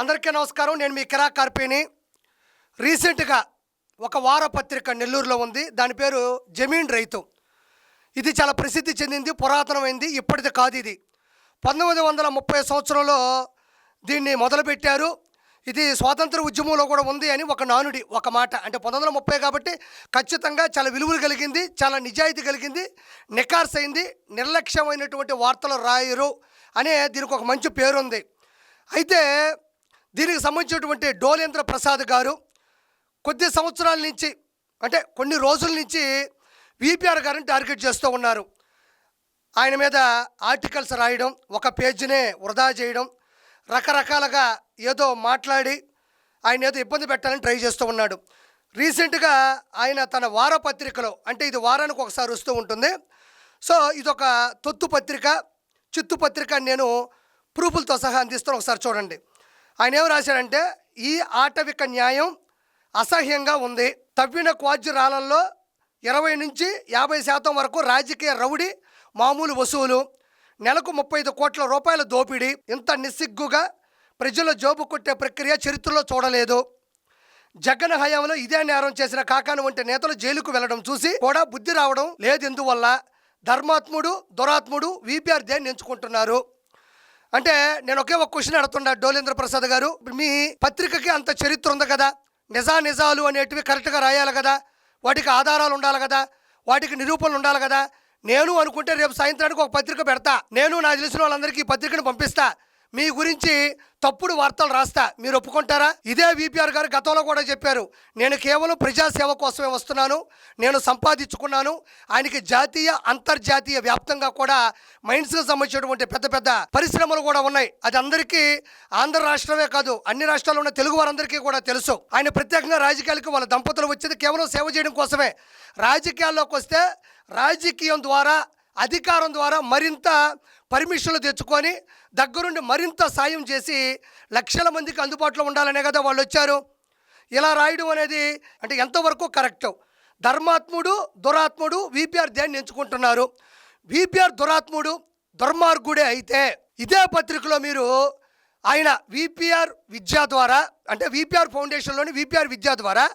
అందరికీ నమస్కారం. నేను మీ కిరా కార్పీని. రీసెంట్గా ఒక వారపత్రిక నెల్లూరులో ఉంది. దాని పేరు జమీన్ రైతు. ఇది చాలా ప్రసిద్ధి చెందింది పురాతనమైంది ఇప్పటిది కాదు ఇది. పంతొమ్మిది వందల ముప్పై సంవత్సరంలో దీన్ని మొదలుపెట్టారు. ఇది స్వాతంత్ర ఉద్యమంలో కూడా ఉంది అని ఒక నానుడి ఒక మాట. అంటే పంతొమ్మిది వందల ముప్పై కాబట్టి ఖచ్చితంగా చాలా విలువలు కలిగింది చాలా నిజాయితీ కలిగింది నికార్స్ అయింది నిర్లక్ష్యమైనటువంటి వార్తలు రాయరు అనే దీనికి ఒక మంచి పేరుంది. అయితే దీనికి సంబంధించినటువంటి డోలేంద్ర ప్రసాద్ గారు కొద్ది సంవత్సరాల నుంచి అంటే కొన్ని రోజుల నుంచి విపిఆర్ గారిని టార్గెట్ చేస్తూ ఉన్నారు. ఆయన మీద ఆర్టికల్స్ రాయడం ఒక పేజీనే వృధా చేయడం రకరకాలుగా ఏదో మాట్లాడి ఆయన ఏదో ఇబ్బంది పెట్టాలని ట్రై చేస్తూ ఉన్నాడు. రీసెంట్గా ఆయన తన వారపత్రికలో అంటే ఇది వారానికి ఒకసారి వస్తూ ఉంటుంది. సో ఇదొక తొత్తు పత్రిక చిత్తు పత్రిక నేను ప్రూఫులతో సహా అందిస్తాను ఒకసారి చూడండి. ఆయన ఏం రాశాడంటే ఈ ఆటవిక న్యాయం అసహ్యంగా ఉంది. తవ్విన క్వాజ్యరాలలో ఇరవై నుంచి యాభై శాతం వరకు రాజకీయ రౌడీ మామూలు వసూలు నెలకు ముప్పై ఐదు కోట్ల రూపాయల దోపిడీ ఇంత నిస్సిగ్గుగా ప్రజల జోబు కొట్టే ప్రక్రియ చరిత్రలో చూడలేదు. జగన్ హయాంలో ఇదే నేరం చేసిన కాకాను వంటి నేతలు జైలుకు వెళ్ళడం చూసి కూడా బుద్ధి రావడం లేదు ఎందువల్ల ధర్మాత్ముడు దురాత్ముడు వీపీఆర్ దేన్ని ఎంచుకుంటున్నారు. అంటే నేను ఒకే ఒక క్వశ్చన్ అడుగుతున్నా డోలేంద్ర ప్రసాద్ గారు? మీ పత్రికకి అంత చరిత్ర ఉంది కదా నిజా నిజాలు అనేటివి కరెక్ట్గా రాయాలి కదా వాటికి ఆధారాలు ఉండాలి కదా వాటికి నిరూపణలు ఉండాలి కదా నేను అనుకుంటే రేపు సాయంత్రానికి ఒక పత్రిక పెడతా నేను నాకు తెలిసిన వాళ్ళందరికీ ఈ పత్రికను పంపిస్తా మీ గురించి తప్పుడు వార్తలు రాస్తా. మీరు ఒప్పుకుంటారా? ఇదే విపిఆర్ గారు గతంలో కూడా చెప్పారు. నేను కేవలం ప్రజాసేవ కోసమే వస్తున్నాను. నేను సంపాదించుకున్నాను. ఆయనకి జాతీయ అంతర్జాతీయ వ్యాప్తంగా కూడా మైండ్స్కి సంబంధించినటువంటి పెద్ద పెద్ద పరిశ్రమలు కూడా ఉన్నాయి. అది అందరికీ ఆంధ్ర రాష్ట్రమే కాదు అన్ని రాష్ట్రాల్లో ఉన్న తెలుగు వారందరికీ కూడా తెలుసు. ఆయన ప్రత్యేకంగా రాజకీయాలకు వాళ్ళ దంపతులు వచ్చేది కేవలం సేవ చేయడం కోసమే. రాజకీయాల్లోకి వస్తే రాజకీయం ద్వారా అధికారం ద్వారా మరింత పర్మిషన్లు తెచ్చుకొని దగ్గరుండి మరింత సాయం చేసి లక్షల మందికి అందుబాటులో ఉండాలనే కదా వాళ్ళు వచ్చారు. ఇలా రాయడం అనేది అంటే ఎంతవరకు కరెక్ట్? ధర్మాత్ముడు దురాత్ముడు విపిఆర్ దేన్ని ఎంచుకుంటున్నారు? విపిఆర్ దురాత్ముడు దుర్మార్గుడే అయితే ఇదే పత్రికలో మీరు ఆయన విపిఆర్ విద్య ద్వారా అంటే విపిఆర్ ఫౌండేషన్లోని విపిఆర్ విద్య ద్వారా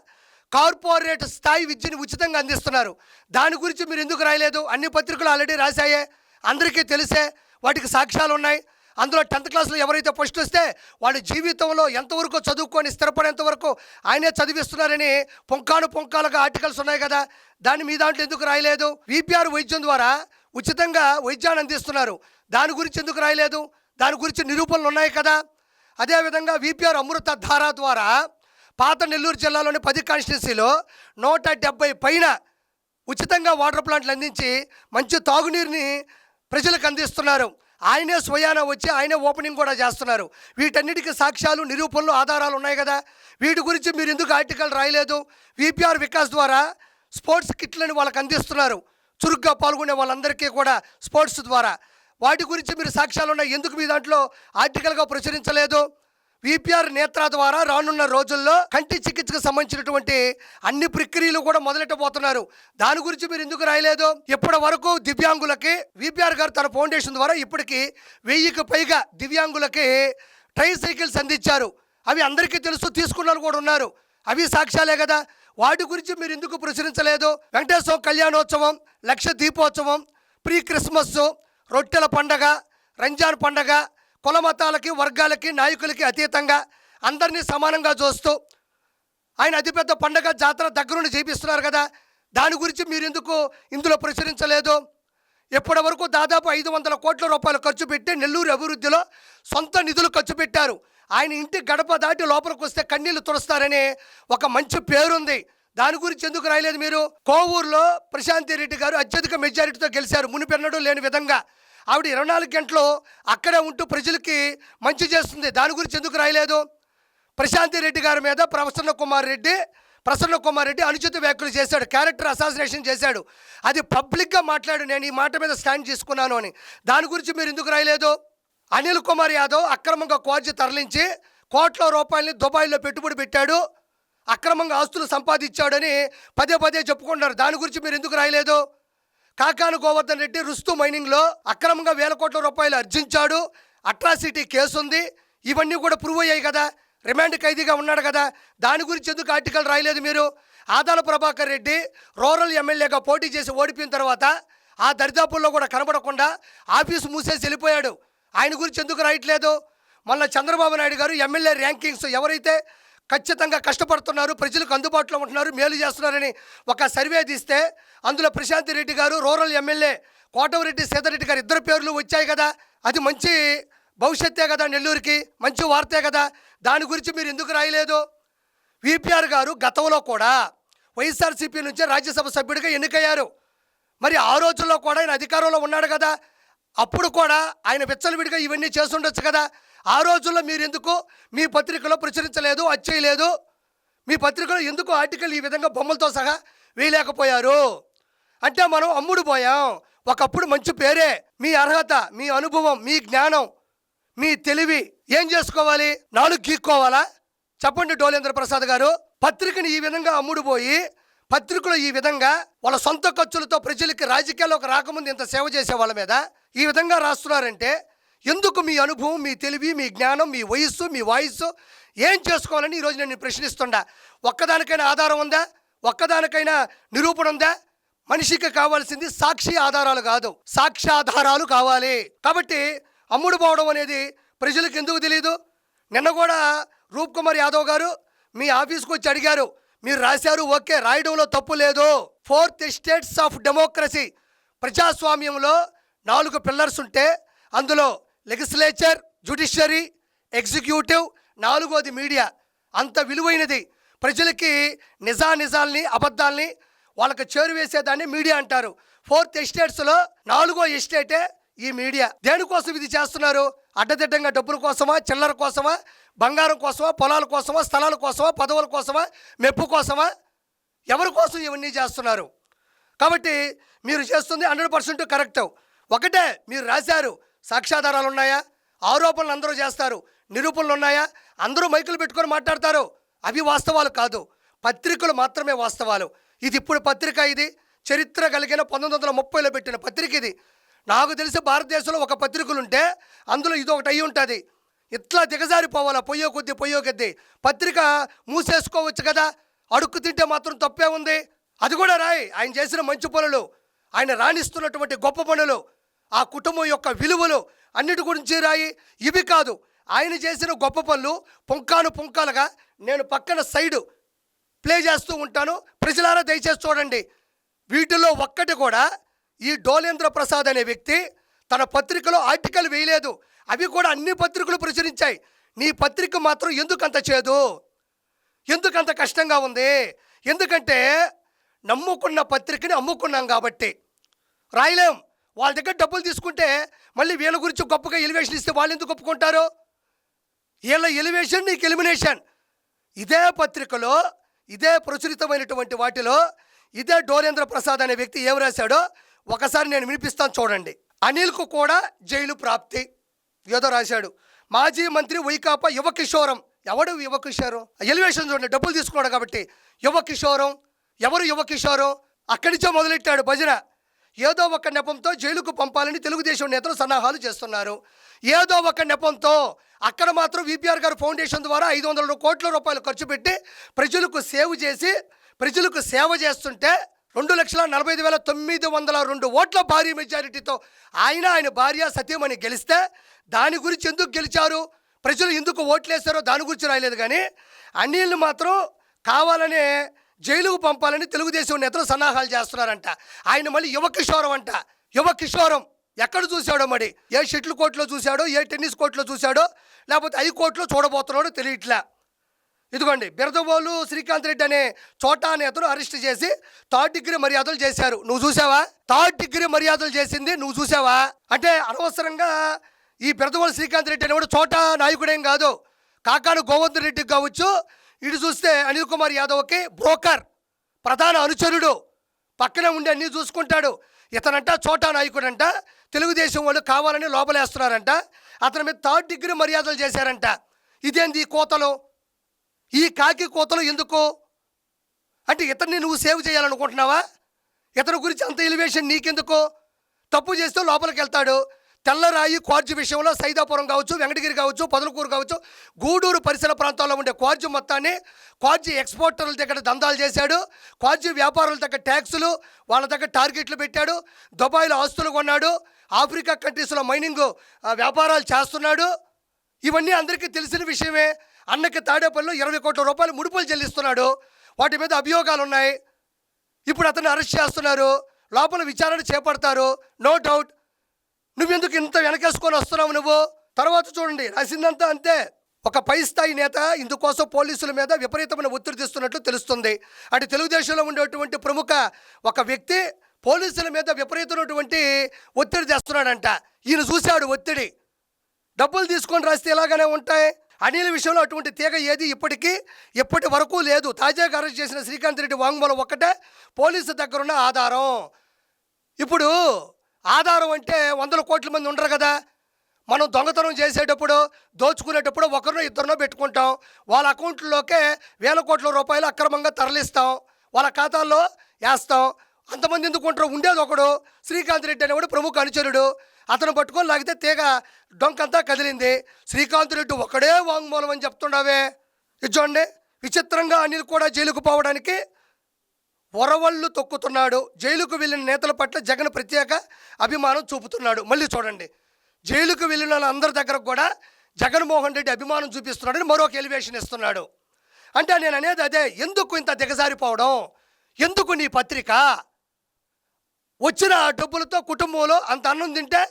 కార్పొరేట్ స్థాయి విద్యని ఉచితంగా అందిస్తున్నారు. దాని గురించి మీరు ఎందుకు రాయలేదు? అన్ని పత్రికలు ఆల్రెడీ రాశాయే. అందరికీ తెలిసే. వాటికి సాక్ష్యాలు ఉన్నాయి. అందులో టెన్త్ క్లాస్లో ఎవరైతే ఫస్ట్ వస్తే వాళ్ళ జీవితంలో ఎంతవరకు చదువుకొని స్థిరపడేంత వరకు ఆయనే చదివిస్తున్నారని పొంకాను పొంకాలుగా ఆర్టికల్స్ ఉన్నాయి కదా. దాన్ని మీ దాంట్లో ఎందుకు రాయలేదు? విపిఆర్ వైద్యం ద్వారా ఉచితంగా వైద్యాన్ని అందిస్తున్నారు. దాని గురించి ఎందుకు రాయలేదు? దాని గురించి నిరూపణలు ఉన్నాయి కదా. అదేవిధంగా విపిఆర్ అమృత ధార ద్వారా పాత నెల్లూరు జిల్లాలోని పది కాన్స్టిట్యున్సీలో నూట డెబ్బై పైన ఉచితంగా వాటర్ ప్లాంట్లు అందించి మంచి తాగునీరుని ప్రజలకు అందిస్తున్నారు. ఆయనే స్వయాన వచ్చి ఆయనే ఓపెనింగ్ కూడా చేస్తున్నారు. వీటన్నిటికీ సాక్ష్యాలు నిరూపణలు ఆధారాలు ఉన్నాయి కదా? వీటి గురించి మీరు ఎందుకు ఆర్టికల్ రాయలేదు? విపిఆర్ వికాస్ ద్వారా స్పోర్ట్స్ కిట్లను వాళ్ళకి అందిస్తున్నారు. చురుగ్గా పాల్గొనే వాళ్ళందరికీ కూడా స్పోర్ట్స్ ద్వారా. వాటి గురించి మీరు సాక్ష్యాలు ఉన్నాయి. ఎందుకు మీ దాంట్లో ఆర్టికల్గా ప్రచురించలేదు? విపిఆర్ నేత్ర ద్వారా రానున్న రోజుల్లో కంటి చికిత్సకు సంబంధించినటువంటి అన్ని ప్రక్రియలు కూడా మొదలెట్టబోతున్నారు. దాని గురించి మీరు ఎందుకు రాయలేదు? ఇప్పటి వరకు దివ్యాంగులకి విపిఆర్ గారు తన ఫౌండేషన్ ద్వారా ఇప్పటికి వెయ్యికి పైగా దివ్యాంగులకి ట్రై సైకిల్స్ అందించారు. అవి అందరికీ తెలుసు తీసుకున్నారు కూడా ఉన్నారు. అవి సాక్ష్యాలే కదా. వాటి గురించి మీరు ఎందుకు ప్రచురించలేదు? వెంకటేశ్వర కళ్యాణోత్సవం లక్ష దీపోత్సవం ప్రీ క్రిస్మస్ రొట్టెల పండగ రంజాన్ పండగ కుల మతాలకి వర్గాలకి నాయకులకి అతీతంగా అందరినీ సమానంగా చూస్తూ ఆయన అతిపెద్ద పండగ జాతర దగ్గరుండి చేపిస్తున్నారు కదా. దాని గురించి మీరు ఎందుకు ఇందులో ప్రచురించలేదు? ఇప్పటి వరకు దాదాపు ఐదు వందల కోట్ల రూపాయలు ఖర్చు పెట్టి నెల్లూరు అభివృద్ధిలో సొంత నిధులు ఖర్చు పెట్టారు. ఆయన ఇంటి గడప దాటి లోపలికి వస్తే కన్నీళ్ళు తుడుస్తారని ఒక మంచి పేరుంది. దాని గురించి ఎందుకు రాయలేదు మీరు? కోవూరులో ప్రశాంతి రెడ్డి గారు అత్యధిక మెజారిటీతో గెలిచారు. మునిపెన్నడూ లేని విధంగా. ఆవిడ ఇరవై నాలుగు గంటలు అక్కడే ఉంటూ ప్రజలకి మంచి చేస్తుంది. దాని గురించి ఎందుకు రాయలేదు? ప్రశాంతి రెడ్డి గారి మీద ప్రసన్న కుమార్ రెడ్డి ప్రసన్న కుమార్ రెడ్డి అనుచిత వ్యాఖ్యలు చేశాడు. క్యారెక్టర్ అసాసినేషన్ చేశాడు. అది పబ్లిక్గా మాట్లాడు నేను ఈ మాట మీద స్టాండ్ చేసుకున్నాను అని. దాని గురించి మీరు ఎందుకు రాయలేదు? అనిల్ కుమార్ యాదవ్ అక్రమంగా క్వార్జీ తరలించి కోట్ల రూపాయలని దుబాయ్లో పెట్టుబడి పెట్టాడు. అక్రమంగా ఆస్తులు సంపాదించాడని పదే పదే చెప్పుకుంటున్నారు. దాని గురించి మీరు ఎందుకు రాయలేదు? కాకాను గోవర్ధన్ రెడ్డి రుస్తు మైనింగ్లో అక్రమంగా వేల కోట్ల రూపాయలు అర్జించాడు. అట్రాసిటీ కేసు ఉంది ఇవన్నీ కూడా ప్రూవ్ అయ్యాయి కదా. రిమాండ్ ఖైదీగా ఉన్నాడు కదా. దాని గురించి ఎందుకు ఆర్టికల్ రాయలేదు మీరు? ఆదాల ప్రభాకర్ రెడ్డి రూరల్ ఎమ్మెల్యేగా పోటీ చేసి ఓడిపోయిన తర్వాత ఆ దరిదాపుల్లో కూడా కనబడకుండా ఆఫీసు మూసేసి వెళ్ళిపోయాడు. ఆయన గురించి ఎందుకు రాయట్లేదు? మళ్ళీ చంద్రబాబు నాయుడు గారు ఎమ్మెల్యే ర్యాంకింగ్స్ ఎవరైతే ఖచ్చితంగా కష్టపడుతున్నారు ప్రజలకు అందుబాటులో ఉంటున్నారు మేలు చేస్తున్నారని ఒక సర్వే తీస్తే అందులో ప్రశాంత్ రెడ్డి గారు రూరల్ ఎమ్మెల్యే కోటమిరెడ్డి సీతారెడ్డి గారు ఇద్దరు పేర్లు వచ్చాయి కదా. అది మంచి భవిష్యత్తే కదా నెల్లూరుకి మంచి వార్తే కదా. దాని గురించి మీరు ఎందుకు రాయలేదు? విపిఆర్ గారు గతంలో కూడా వైఎస్ఆర్సీపీ నుంచి రాజ్యసభ సభ్యుడిగా ఎన్నికయ్యారు. మరి ఆ రోజుల్లో కూడా ఆయన అధికారంలో ఉన్నాడు కదా. అప్పుడు కూడా ఆయన విచ్చలవిడిగా ఇవన్నీ చేస్తుండొచ్చు కదా. ఆ రోజుల్లో మీరు ఎందుకు మీ పత్రికలో ప్రచురించలేదు అచ్చేయలేదు? మీ పత్రికలో ఎందుకు ఆర్టికల్ ఈ విధంగా బొమ్మలతో సహా వేయలేకపోయారు? అంటే మనం అమ్ముడు పోయాం. ఒకప్పుడు మంచి పేరే మీ అర్హత మీ అనుభవం మీ జ్ఞానం మీ తెలివి. ఏం చేసుకోవాలి? నాలుగు గీక్కోవాలా? చెప్పండి డోలేంద్ర ప్రసాద్ గారు. పత్రికని ఈ విధంగా అమ్ముడు పోయి పత్రికలు ఈ విధంగా వాళ్ళ సొంత ఖర్చులతో ప్రజలకి రాజకీయాల్లోకి రాకముందు ఇంత సేవ చేసే వాళ్ళ మీద ఈ విధంగా రాస్తున్నారంటే ఎందుకు మీ అనుభవం మీ తెలివి మీ జ్ఞానం మీ వయస్సు మీ వాయిస్సు? ఏం చేసుకోవాలని ఈరోజు నేను ప్రశ్నిస్తుండా. ఒక్కదానికైనా ఆధారం ఉందా? ఒక్కదానికైనా నిరూపణ ఉందా? మనిషికి కావాల్సింది సాక్షి ఆధారాలు కాదు. సాక్ష్యాధారాలు కావాలి. కాబట్టి అమ్ముడు పోవడం అనేది ప్రజలకు ఎందుకు తెలియదు నిన్న కూడా రూప్ కుమార్ యాదవ్ గారు మీ ఆఫీస్కి వచ్చి అడిగారు. మీరు రాశారు ఓకే రాయడంలో తప్పు లేదు. ఫోర్త్ స్టేట్స్ ఆఫ్ డెమోక్రసీ ప్రజాస్వామ్యంలో నాలుగు పిల్లర్స్ ఉంటే అందులో లెగిస్లేచర్ జుడిషియరీ ఎగ్జిక్యూటివ్ నాలుగోది మీడియా. అంత విలువైనది. ప్రజలకి నిజానిజాల్ని అబద్ధాల్ని వాళ్ళకి చేరువేసేదాన్ని మీడియా అంటారు. ఫోర్త్ ఎస్టేట్స్లో నాలుగో ఎస్టేటే ఈ మీడియా. దేనికోసం ఇది చేస్తున్నారు? అడ్డదిడ్డంగా డబ్బుల కోసమా చిల్లర కోసమా బంగారం కోసమా పొలాల కోసమా స్థలాల కోసమా పదవుల కోసమా మెప్పు కోసమా? ఎవరి కోసం ఇవన్నీ చేస్తున్నారు? కాబట్టి మీరు చేస్తుంది హండ్రెడ్ పర్సెంట్ కరెక్ట్. ఒకటే మీరు రాశారు. సాక్ష్యాధారాలు ఉన్నాయా? ఆరోపణలు అందరూ చేస్తారు. నిరూపణలు ఉన్నాయా? అందరూ మైకులు పెట్టుకొని మాట్లాడతారు. అవి వాస్తవాలు కాదు. పత్రికలు మాత్రమే వాస్తవాలు. ఇది ఇప్పుడు పత్రిక ఇది. చరిత్ర కలిగిన పంతొమ్మిది వందల ముప్పైలో పెట్టిన పత్రిక ఇది. నాకు తెలిసి భారతదేశంలో ఒక పత్రికలు ఉంటే అందులో ఇది ఒకటి అయి ఉంటుంది. ఇట్లా దిగజారిపోవాలా పొయ్యో కొద్ది పొయ్యో కొద్ది. పత్రిక మూసేసుకోవచ్చు కదా. అడుక్కు తింటే మాత్రం తప్పే ఉంది. అది కూడా రాయి. ఆయన చేసిన మంచి పనులు. ఆయన రాణిస్తున్నటువంటి గొప్ప పనులు. ఆ కుటుంబం యొక్క విలువలు అన్నిటి గురించి రాయి. ఇవి కాదు. ఆయన చేసిన గొప్ప పనులు. పుంకాను పుంకాలుగా నేను పక్కన సైడు ప్లే చేస్తూ ఉంటాను. ప్రజలారా దయచేసి చూడండి. వీటిలో ఒక్కటి కూడా ఈ డోలేంద్ర ప్రసాద్ అనే వ్యక్తి తన పత్రికలో ఆర్టికల్ వేయలేదు. అవి కూడా అన్ని పత్రికలు ప్రచురించాయి. నీ పత్రిక మాత్రం ఎందుకంత చేదు? ఎందుకంత కష్టంగా ఉంది? ఎందుకంటే నమ్ముకున్న పత్రికని అమ్ముకున్నాం కాబట్టి. రాయలేం. వాళ్ళ దగ్గర డబ్బులు తీసుకుంటే మళ్ళీ వీళ్ళ గురించి గొప్పగా ఎలివేషన్ ఇస్తే వాళ్ళు ఎందుకు ఒప్పుకుంటారు? వీళ్ళ ఎలివేషన్ నీకు ఎలిమినేషన్. ఇదే పత్రికలో ఇదే ప్రచురితమైనటువంటి వాటిలో ఇదే డోరేంద్ర ప్రసాద్ అనే వ్యక్తి ఏం రాశాడో ఒకసారి నేను వినిపిస్తాను చూడండి. అనిల్కు కూడా జైలు ప్రాప్తి. ఏదో రాశాడు. మాజీ మంత్రి వైకాపా యువ కిషోరం ఎవడు యువ కిషోరం ఎలివేషన్ చూడండి డబ్బులు తీసుకున్నాడు కాబట్టి. యువ కిషోరం ఎవరు యువ కిషోరం అక్కడి నుంచో మొదలెట్టాడు భజన. ఏదో ఒక నెపంతో జైలుకు పంపాలని తెలుగుదేశం నేతలు సన్నాహాలు చేస్తున్నారు. ఏదో ఒక నెపంతో అక్కడ మాత్రం విపిఆర్ గారు ఫౌండేషన్ ద్వారా ఐదు వందల కోట్ల రూపాయలు ఖర్చు పెట్టి ప్రజలకు సేవ్ చేసి ప్రజలకు సేవ చేస్తుంటే రెండు లక్షల నలభై ఐదు వేల తొమ్మిది వందల రెండు ఓట్ల భారీ మెజారిటీతో ఆయన ఆయన భార్య సత్యమణి గెలిస్తే దాని గురించి ఎందుకు గెలిచారు? ప్రజలు ఎందుకు ఓట్లేస్తారో దాని గురించి రాయలేదు కానీ అన్నిళ్ళు మాత్రం కావాలనే జైలుకు పంపాలని తెలుగుదేశం నేతలు సన్నాహాలు చేస్తున్నారంట. ఆయన మళ్ళీ యువ కిషోరం అంట. యువ కిషోరం ఎక్కడ చూశాడో మరి? ఏ షటిల్ కోర్టులో చూశాడో? ఏ టెన్నిస్ కోర్టులో చూశాడో? లేకపోతే ఐ కోర్టులో చూడబోతున్నాడో తెలియట్లే. ఇదిగోండి బిరదబోలు శ్రీకాంత్ రెడ్డి అనే చోటా నేతను అరెస్ట్ చేసి థర్డ్ డిగ్రీ మర్యాదలు చేశారు. నువ్వు చూసావా థర్డ్ డిగ్రీ మర్యాదలు చేసింది నువ్వు చూసావా అంటే అనవసరంగా ఈ బిరదబోలు శ్రీకాంత్ రెడ్డి అనేవాడు చోటా నాయకుడేం కాదు. కాకాను గోవర్ధన్ రెడ్డికి కావచ్చు ఇటు చూస్తే అనిల్ కుమార్ యాదవ్కి బ్రోకర్ ప్రధాన అనుచరుడు. పక్కనే ఉండి అన్నీ చూసుకుంటాడు. ఇతనంట చోటా నాయకుడంట. తెలుగుదేశం వాళ్ళు కావాలని లోపలేస్తున్నారంట. అతని మీద థర్డ్ డిగ్రీ మర్యాదలు చేశారంట. ఇదేంది ఈ కోతలు? ఈ కాకి కోతలు ఎందుకు? అంటే ఇతన్ని నువ్వు సేవ్ చేయాలనుకుంటున్నావా? ఇతని గురించి అంత ఎలివేషన్ నీకెందుకు? తప్పు చేస్తే లోపలికి వెళ్తాడు తెల్లరాయి క్వార్జు విషయంలో సైదాపురం కావచ్చు వెంకటగిరి కావచ్చు పొదలకూరు కావచ్చు గూడూరు పరిసర ప్రాంతాల్లో ఉండే క్వార్జు మొత్తాన్ని క్వార్జు ఎక్స్పోర్టర్ల దగ్గర దందాలు చేశాడు. క్వార్జు వ్యాపారుల దగ్గర ట్యాక్సులు వాళ్ళ దగ్గర టార్గెట్లు పెట్టాడు. దుబాయ్లో ఆస్తులు కొన్నాడు. ఆఫ్రికా కంట్రీస్లో మైనింగ్ వ్యాపారాలు చేస్తున్నాడు. ఇవన్నీ అందరికీ తెలిసిన విషయమే. అన్నకి తాడేపల్లిలో ఇరవై కోట్ల రూపాయలు ముడుపులు చెల్లిస్తున్నాడు. వాటి మీద అభియోగాలు ఉన్నాయి. ఇప్పుడు అతను అరెస్ట్ చేస్తున్నారు. లోపల విచారణ చేపడతారు. No doubt. నువ్వెందుకు ఇంత వెనకేసుకొని వస్తున్నావు నువ్వు? తర్వాత చూడండి రాసిందంతా అంతే. ఒక పై స్థాయి నేత ఇందుకోసం పోలీసుల మీద విపరీతమైన ఒత్తిడి తెస్తున్నట్లు తెలుస్తుంది. అటు తెలుగుదేశంలో ఉండేటువంటి ప్రముఖ ఒక వ్యక్తి పోలీసుల మీద విపరీతమైనటువంటి ఒత్తిడి తెస్తున్నాడంట. ఈయన చూశాడు ఒత్తిడి. డబ్బులు తీసుకొని రాస్తే ఎలాగనే ఉంటాయి? అనిల్ విషయంలో అటువంటి తీగ ఏది ఇప్పటికీ ఇప్పటి వరకు లేదు. తాజాగా అరెస్ట్ చేసిన శ్రీకాంత్ రెడ్డి వాంగ్మూలం ఒక్కటే పోలీసు దగ్గరున్న ఆధారం. ఇప్పుడు ఆధారం అంటే వందల కోట్ల మంది ఉండరు కదా. మనం దొంగతనం చేసేటప్పుడు దోచుకునేటప్పుడు ఒకరినో ఇద్దరినో పెట్టుకుంటాం. వాళ్ళ అకౌంట్లోకే వేల కోట్ల రూపాయలు అక్రమంగా తరలిస్తాం. వాళ్ళ ఖాతాల్లో వేస్తాం. అంతమంది ఎందుకు ఉంటారు? ఉండేది ఒకడు శ్రీకాంత్ రెడ్డి అనేవాడు ప్రముఖ అనుచరుడు. అతను పట్టుకొని లాగితే తీగ డొంకంతా కదిలింది. శ్రీకాంత్ రెడ్డి ఒకడే వాంగ్మూలం అని చెప్తుండవే. ఇది చూడండి విచిత్రంగా అనిల్ కూడా జైలుకు పోవడానికి వరవళ్ళు తొక్కుతున్నాడు. జైలుకు వెళ్ళిన నేతల పట్ల జగన్ ప్రత్యేక అభిమానం చూపుతున్నాడు. మళ్ళీ చూడండి. జైలుకు వెళ్ళిన వాళ్ళందరి దగ్గర కూడా జగన్మోహన్ రెడ్డి అభిమానం చూపిస్తున్నాడని మరొక ఎలివేషన్ ఇస్తున్నాడు. అంటే నేను అనేది అదే. ఎందుకు ఇంత దిగజారిపోవడం? ఎందుకు నీ పత్రిక? వచ్చిన ఆ డబ్బులతో కుటుంబంలో అంత అన్నం తింటే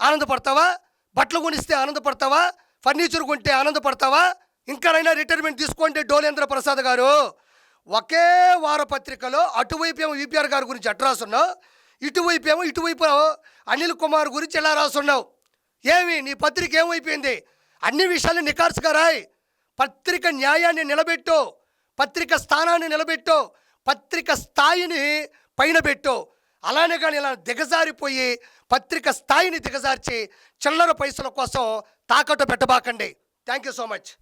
ఆనందపడతావా? బట్టలు కొనిస్తే ఆనందపడతావా? ఫర్నిచర్ కొంటే ఆనందపడతావా? ఇంకానైనా రిటైర్మెంట్ తీసుకుంటే డోలేంద్ర ప్రసాద్ గారు. ఒకే వారపత్రికలో అటువైపు ఏమో విపిఆర్ గారి గురించి అటు రాసున్నావు? ఇటువైపు ఏమో ఇటువైపు అనిల్ కుమార్ గురించి ఎలా రాసున్నావు? ఏమి నీ పత్రిక ఏమైపోయింది? అన్ని విషయాలు నికార్సుగా రాయి. పత్రిక న్యాయాన్ని నిలబెట్టు. పత్రిక స్థానాన్ని నిలబెట్టు. పత్రిక స్థాయిని పైన పెట్టు. అలానే కానీ ఇలా దిగజారిపోయి పత్రిక స్థాయిని దిగజార్చి చిల్లర పైసల కోసం తాకట్టు పెట్టబాకండి. Thank you so much